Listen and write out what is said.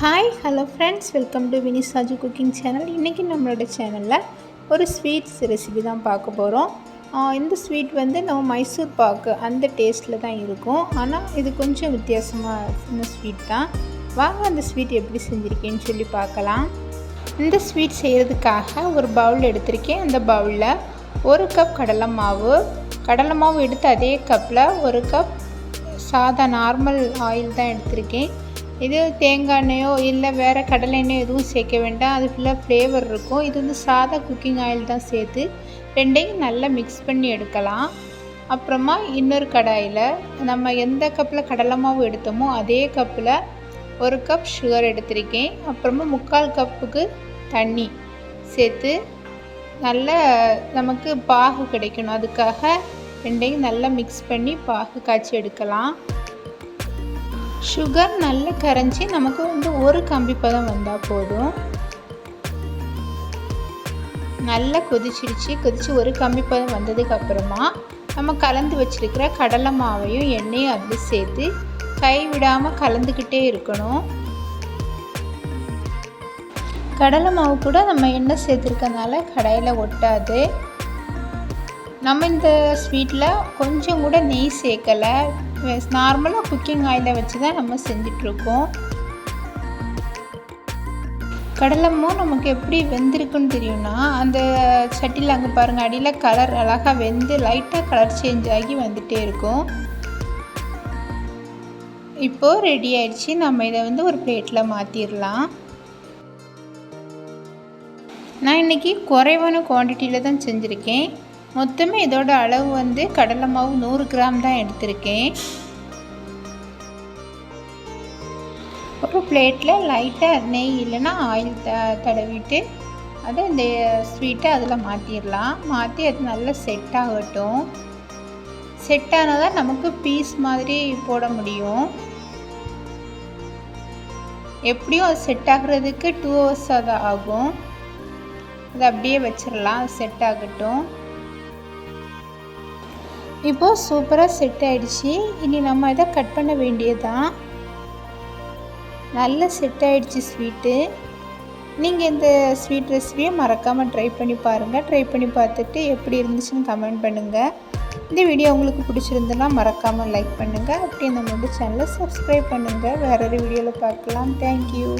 Hi hello friends welcome to Vini Saju cooking channel இன்றைக்கி நம்மளோட சேனலில் ஒரு ஸ்வீட்ஸ் ரெசிபி தான் பார்க்க போகிறோம் இந்த ஸ்வீட் வந்து நம்ம மைசூர் பாக்கு அந்த டேஸ்ட்டில் தான் இருக்கும். ஆனால் இது கொஞ்சம் வித்தியாசமான ஸ்வீட் தான். வாங்க அந்த ஸ்வீட் எப்படி செஞ்சுருக்கேன்னு சொல்லி பார்க்கலாம். இந்த ஸ்வீட் செய்கிறதுக்காக ஒரு பவுல் எடுத்திருக்கேன். அந்த பவுலில் ஒரு கப் கடலை மாவு கடலை மாவு எடுத்து அதே கப்பில் ஒரு கப் சாதா நார்மல் ஆயில் தான் எடுத்திருக்கேன். இது தேங்காய் எண்ணெயோ இல்லை வேறு கடலை எண்ணெயோ எதுவும் சேர்க்க வேண்டாம். அது ஃபுல்லாக ஃப்ளேவர் இருக்கும். இது வந்து சாதா குக்கிங் ஆயில் தான் சேர்த்து ரெண்டையும் நல்லா மிக்ஸ் பண்ணி எடுக்கலாம். அப்புறமா இன்னொரு கடாயில் நம்ம எந்த கப்பில் கடலை மாவு எடுத்தோமோ அதே கப்பில் ஒரு கப் சுகர் எடுத்திருக்கேன். அப்புறமா முக்கால் கப்புக்கு தண்ணி சேர்த்து நல்ல நமக்கு பாகு கிடைக்கணும். அதுக்காக ரெண்டையும் நல்லா மிக்ஸ் பண்ணி பாகு காய்ச்சி எடுக்கலாம். சுகர் நல்லா கரைஞ்சி நமக்கு வந்து ஒரு கம்பி பதம் வந்தால் போதும். நல்லா கொதிச்சிடுச்சு கொதித்து ஒரு கம்பி பதம் வந்ததுக்கு அப்புறமா நம்ம கலந்து வச்சுருக்கிற கடலை மாவையும் எண்ணெயும் அதில் சேர்த்து கை விடாமல் கலந்துக்கிட்டே இருக்கணும். கடலை மாவு கூட நம்ம எண்ணெய் சேர்த்துருக்கனால கடையில் ஒட்டாது. நம்ம இந்த ஸ்வீட்டில் கொஞ்சம் கூட நெய் சேர்க்கலை. நார்மலாக குக்கிங் ஆயிலை வச்சு தான் நம்ம செஞ்சிட்ருக்கோம். கடலமோ நமக்கு எப்படி வெந்திருக்குன்னு தெரியும்னா அந்த சட்டியில் அங்கே பாருங்கள் அடியில் கலர் அழகாக வெந்து லைட்டாக கலர் சேஞ்ச் ஆகி வந்துகிட்டே இருக்கும். இப்போது ரெடி ஆயிடுச்சு. நம்ம இதை வந்து ஒரு பிளேட்டில் மாற்றிடலாம் நான் இன்றைக்கி குறைவான குவான்டிட்டியில் தான் செஞ்சுருக்கேன். மொத்தமே இதோட அளவு வந்து கடலை மாவு நூறு கிராம் தான் எடுத்திருக்கேன். ஒரு பிளேட்டில் லைட்டாக நெய் இல்லைன்னா ஆயில் த தடவிட்டு அதை இந்த ஸ்வீட்டை அதில் மாற்றிடலாம் மாற்றி அது நல்லா செட் ஆகட்டும். செட் ஆனால் தான் நமக்கு பீஸ் மாதிரி போட முடியும். எப்படியும் அது செட் ஆகுறதுக்கு டூ ஹவர்ஸ் அது ஆகும். அதை அப்படியே வச்சிடலாம் செட் ஆகட்டும். இப்போது சூப்பராக செட் ஆகிடுச்சி இனி நம்ம இதை கட் பண்ண வேண்டியதுதான். நல்ல செட் ஆகிடுச்சி ஸ்வீட்டு நீங்கள் இந்த ஸ்வீட் ரெசிபியை மறக்காமல் ட்ரை பண்ணி பாருங்கள் ட்ரை பண்ணி பார்த்துட்டு எப்படி இருந்துச்சுன்னு கமெண்ட் பண்ணுங்கள் இந்த வீடியோ உங்களுக்கு பிடிச்சிருந்துன்னா மறக்காமல் லைக் பண்ணுங்கள் அப்படியே நம்மளோட சேனலை சப்ஸ்கிரைப் பண்ணுங்கள் வேறொரு ஒரு வீடியோவில் பார்க்கலாம். தேங்க்யூ